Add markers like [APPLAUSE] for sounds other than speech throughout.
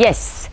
Yes.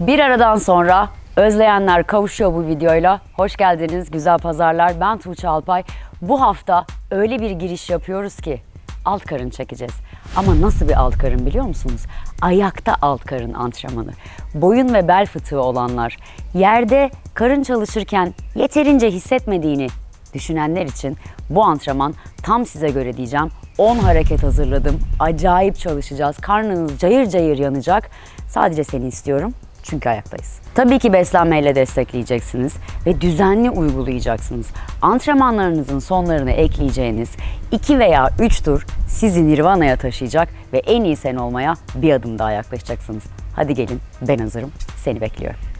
Bir aradan sonra özleyenler kavuşuyor bu videoyla. Hoş geldiniz güzel pazarlar. Ben Tuğçe Alpay. Bu hafta öyle bir giriş yapıyoruz ki alt karın çekeceğiz. Ama nasıl bir alt karın biliyor musunuz? Ayakta alt karın antrenmanı. Boyun ve bel fıtığı olanlar, yerde karın çalışırken yeterince hissetmediğini düşünenler için bu antrenman tam size göre diyeceğim. 10 hareket hazırladım. Acayip çalışacağız. Karnınız cayır cayır yanacak. Sadece seni istiyorum. Çünkü ayaktayız. Tabii ki beslenmeyle destekleyeceksiniz ve düzenli uygulayacaksınız. Antrenmanlarınızın sonlarına ekleyeceğiniz 2 veya 3 tur sizi Nirvana'ya taşıyacak ve en iyi sen olmaya bir adım daha yaklaşacaksınız. Hadi gelin ben hazırım. Seni bekliyorum.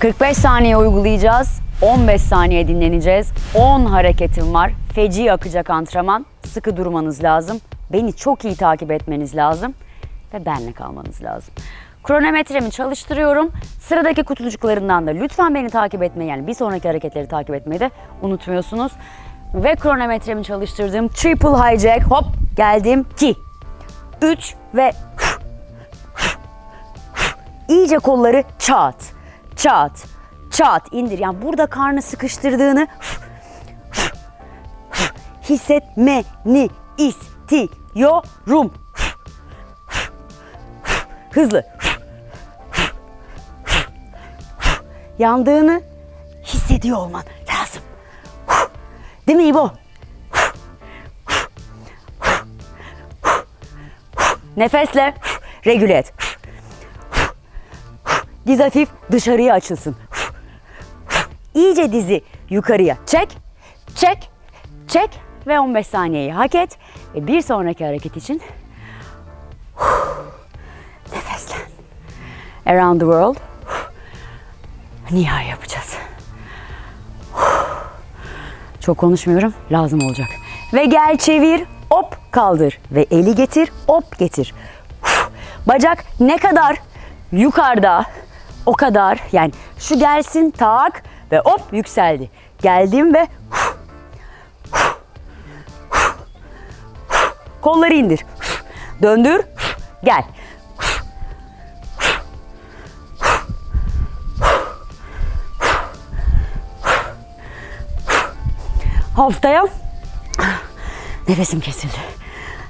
...45 saniye uygulayacağız. 15 saniye dinleneceğiz. 10 hareketim var. Feci akacak antrenman. Sıkı durmanız lazım. Beni çok iyi takip etmeniz lazım. Ve benle kalmanız lazım. Kronometremi çalıştırıyorum. Sıradaki kutucuklarından da lütfen beni takip etmeyi yani bir sonraki hareketleri takip etmeyi de unutmuyorsunuz. Ve kronometremi çalıştırdım. Triple hijack hop geldim 2 3 ve [LAUGHS] İyice kolları çat, çat, çat indir. Yani burada karnı sıkıştırdığını hissetmeni istiyorum. Hızlı. Yandığını hissediyor olman lazım. Değil mi İbo? Nefesle regüle et. Diz hafif dışarıya açılsın. İyice dizi yukarıya çek, çek, çek ve 15 saniyeyi hak et. Ve bir sonraki hareket için nefeslen. Around the world. Nihai yapacağız. Çok konuşmuyorum, lazım olacak. Ve gel çevir, hop kaldır. Ve eli getir, hop getir. Bacak ne kadar yukarıda o kadar yani şu gelsin tak ve hop yükseldi. Geldim ve kolları indir. Döndür. Gel. Haftaya nefesim kesildi.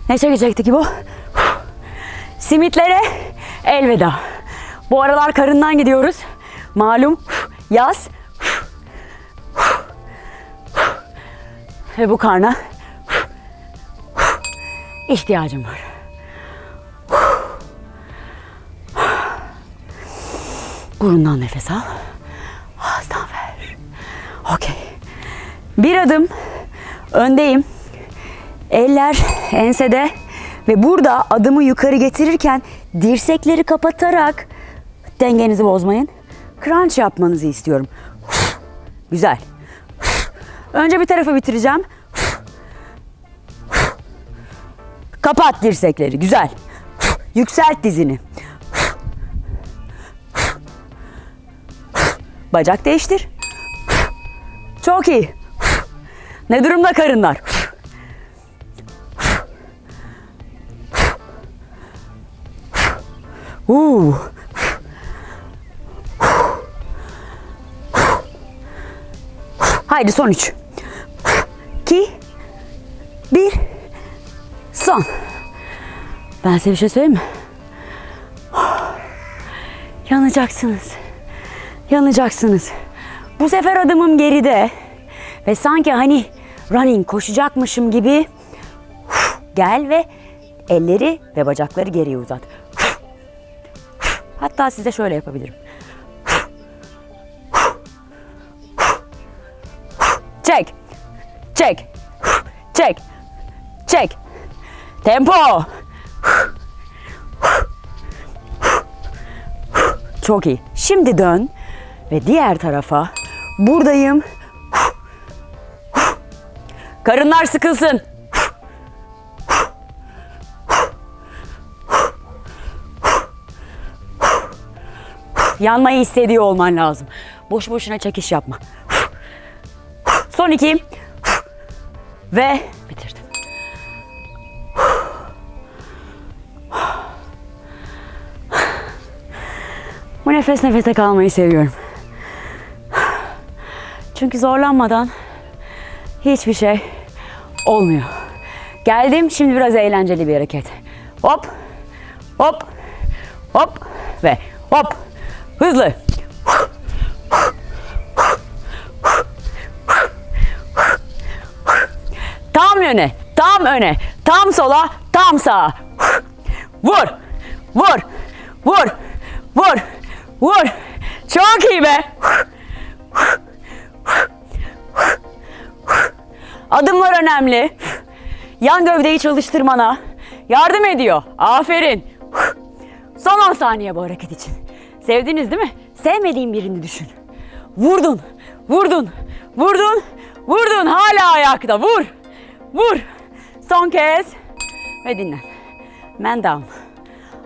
Ne çekecekti ki bu? Simitlere elveda. Bu aralar karından gidiyoruz. Malum yaz. Ve bu karna ihtiyacım var. Burundan nefes al. Ağızdan ver. Okey. Bir adım öndeyim. Eller ensede ve burada adımı yukarı getirirken dirsekleri kapatarak dengenizi bozmayın. Crunch yapmanızı istiyorum. [SIGHS] Güzel. [SIGHS] Önce bir tarafı bitireceğim. [SIGHS] Kapat dirsekleri. Güzel. Yükselt dizini. Bacak değiştir. Çok iyi. Ne durumda karınlar? Uuu. Haydi son üç. İki. Bir. Son. Ben size bir şey söyleyeyim mi? Yanacaksınız. Yanacaksınız. Bu sefer adımım geride. Ve sanki hani running koşacakmışım gibi gel ve elleri ve bacakları geriye uzat. Hatta size şöyle yapabilirim. Çek. Çek. Çek. Çek. Tempo. Çok iyi. Şimdi dön ve diğer tarafa. Buradayım. Karınlar sıkılsın. Yanmayı hissediyor olman lazım. Boş boşuna çekiş yapma. Son iki. Ve bitirdim. Bu nefes nefese kalmayı seviyorum. Çünkü zorlanmadan hiçbir şey olmuyor. Geldim şimdi biraz eğlenceli bir hareket. Hop, hop, hop ve hop. Hızlı. Tam yöne, tam öne, tam sola, tam sağa. Vur, vur, vur, vur, vur. Çok iyi be. Adımlar önemli. Yan gövdeyi çalıştırmana yardım ediyor. Aferin. Son 10 saniye bu hareket için. Sevdiniz değil mi? Sevmediğin birini düşün. Vurdun, vurdun, vurdun, vurdun. Hala ayakta. Vur, vur. Son kez. Ve dinlen. Man down.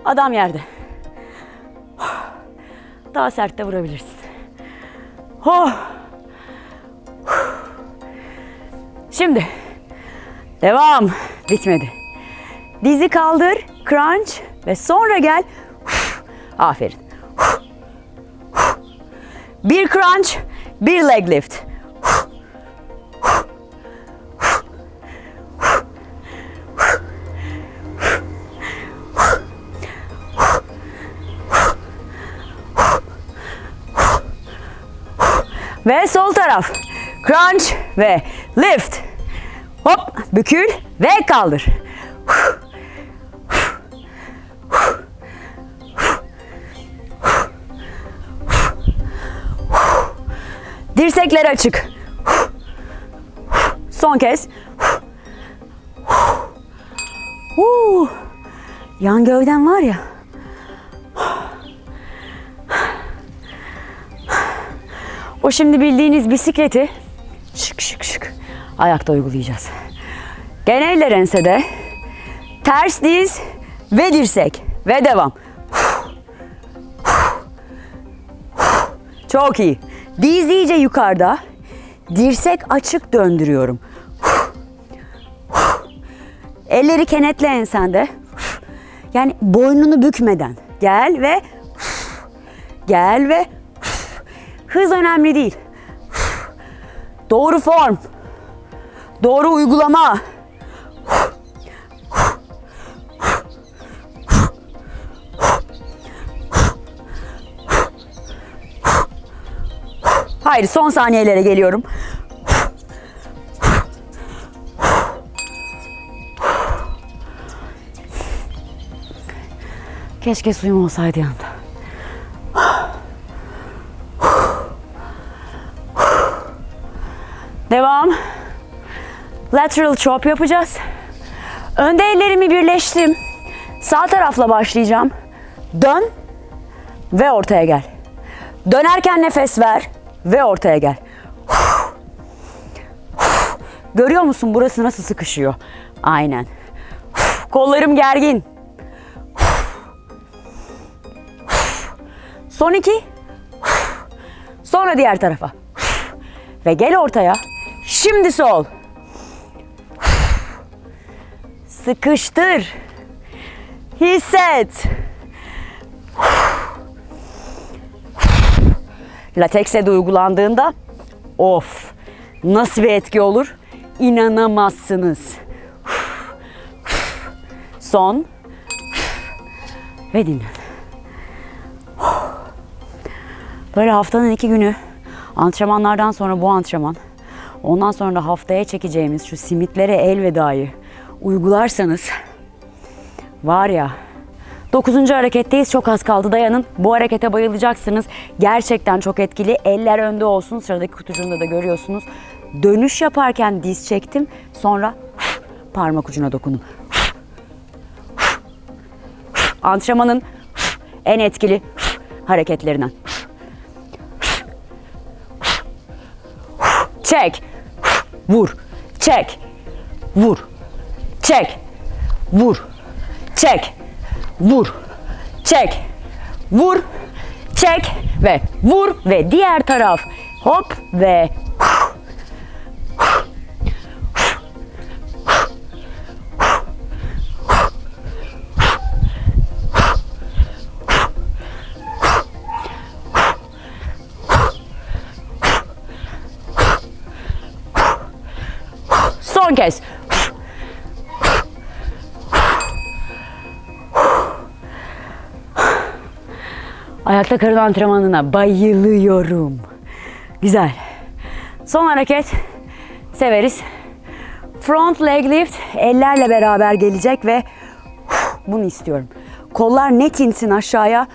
Adam yerde. Daha sert de vurabilirsin. Oh. Şimdi devam. Bitmedi. Dizi kaldır, crunch ve sonra gel. Aferin. Bir crunch, bir leg lift. Ve sol taraf. Crunch ve lift. Hop, bükül ve kaldır. Dirsekler açık. Son kez. Yan gövden var ya. O şimdi bildiğiniz bisikleti şık şık şık ayakta uygulayacağız. Gene eller ensede. Ters diz ve dirsek ve devam. Çok iyi. Diz iyice yukarıda. Dirsek açık döndürüyorum. Elleri kenetle ensende. Yani boynunu bükmeden. Gel ve gel ve hız önemli değil. [SIGHS] Doğru form. Doğru uygulama. Haydi son saniyelere geliyorum. Keşke suyum olsaydı yanımda. Devam. Lateral chop yapacağız. Önde ellerimi birleştim. Sağ tarafla başlayacağım. Dön ve ortaya gel. Dönerken nefes ver ve ortaya gel. Görüyor musun burası nasıl sıkışıyor? Aynen. Kollarım gergin. Son iki. Sonra diğer tarafa. Ve gel ortaya. Şimdi sol. Sıkıştır. Hisset. Latekse de uygulandığında of nasıl bir etki olur inanamazsınız. Son ve dinlen. Böyle haftanın iki günü antrenmanlardan sonra bu antrenman ondan sonra haftaya çekeceğimiz şu simitlere elvedayı uygularsanız var ya Dokuzuncu hareketteyiz. Çok az kaldı. Dayanın. Bu harekete bayılacaksınız. Gerçekten çok etkili. Eller önde olsun. Sıradaki kutucuğunda da görüyorsunuz. Dönüş yaparken diz çektim. Sonra parmak ucuna dokundum. Antrenmanın en etkili hareketlerinden. Çek. Vur. Çek. Vur. Çek. Vur. Çek vur, çek, vur, çek ve vur ve diğer taraf hop ve Son kez. Ayakta karın antrenmanına bayılıyorum. Güzel. Son hareket severiz. Front leg lift ellerle beraber gelecek ve bunu istiyorum. Kollar net insin aşağıya.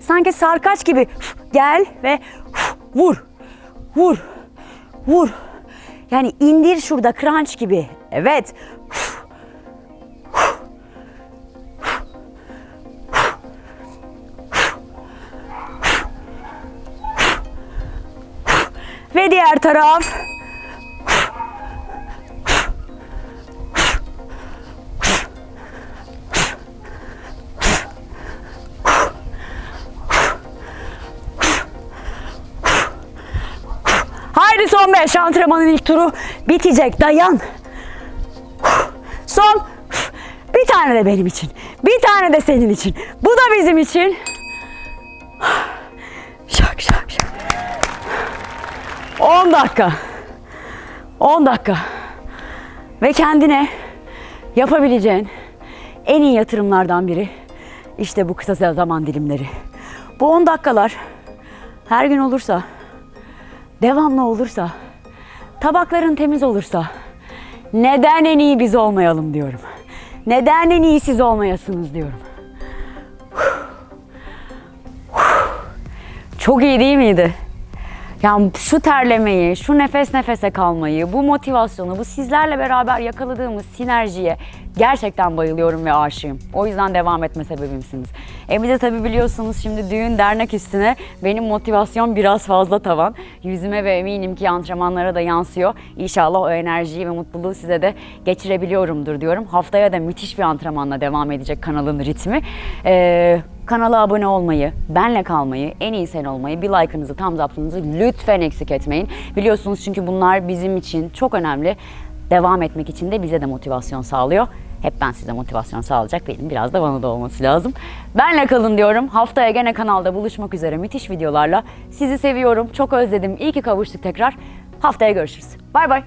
Sanki sarkaç gibi gel ve vur. Vur. Vur. Yani indir şurada crunch gibi. Evet. Ve diğer taraf. Haydi son beş antrenmanın ilk turu bitecek. Dayan. Son. Bir tane de benim için. Bir tane de senin için. Bu da bizim için. Şak şak şak. 10 dakika. 10 dakika. Ve kendine yapabileceğin en iyi yatırımlardan biri işte bu kısa zaman dilimleri. Bu 10 dakikalar her gün olursa, devamlı olursa, tabakların temiz olursa neden en iyi biz olmayalım diyorum. Neden en iyi siz olmayasınız diyorum. Çok iyi değil miydi? Yani şu terlemeyi, şu nefes nefese kalmayı, bu motivasyonu, bu sizlerle beraber yakaladığımız sinerjiye gerçekten bayılıyorum ve aşığım. O yüzden devam etme sebebimsiniz. E bir de tabii biliyorsunuz şimdi düğün dernek üstüne benim motivasyon biraz fazla tavan. Yüzüme ve eminim ki antrenmanlara da yansıyor. İnşallah o enerjiyi ve mutluluğu size de geçirebiliyorumdur diyorum. Haftaya da müthiş bir antrenmanla devam edecek kanalın ritmi. Ee, Kanala abone olmayı, benle kalmayı, en iyi sen olmayı, bir like'ınızı, tam zaptınızı lütfen eksik etmeyin. Biliyorsunuz çünkü bunlar bizim için çok önemli. Devam etmek için de bize de motivasyon sağlıyor. Hep ben size motivasyon sağlayacak benim biraz da bana da olması lazım. Benle kalın diyorum. Haftaya gene kanalda buluşmak üzere müthiş videolarla. Sizi seviyorum. Çok özledim. İyi ki kavuştuk tekrar. Haftaya görüşürüz. Bay bay.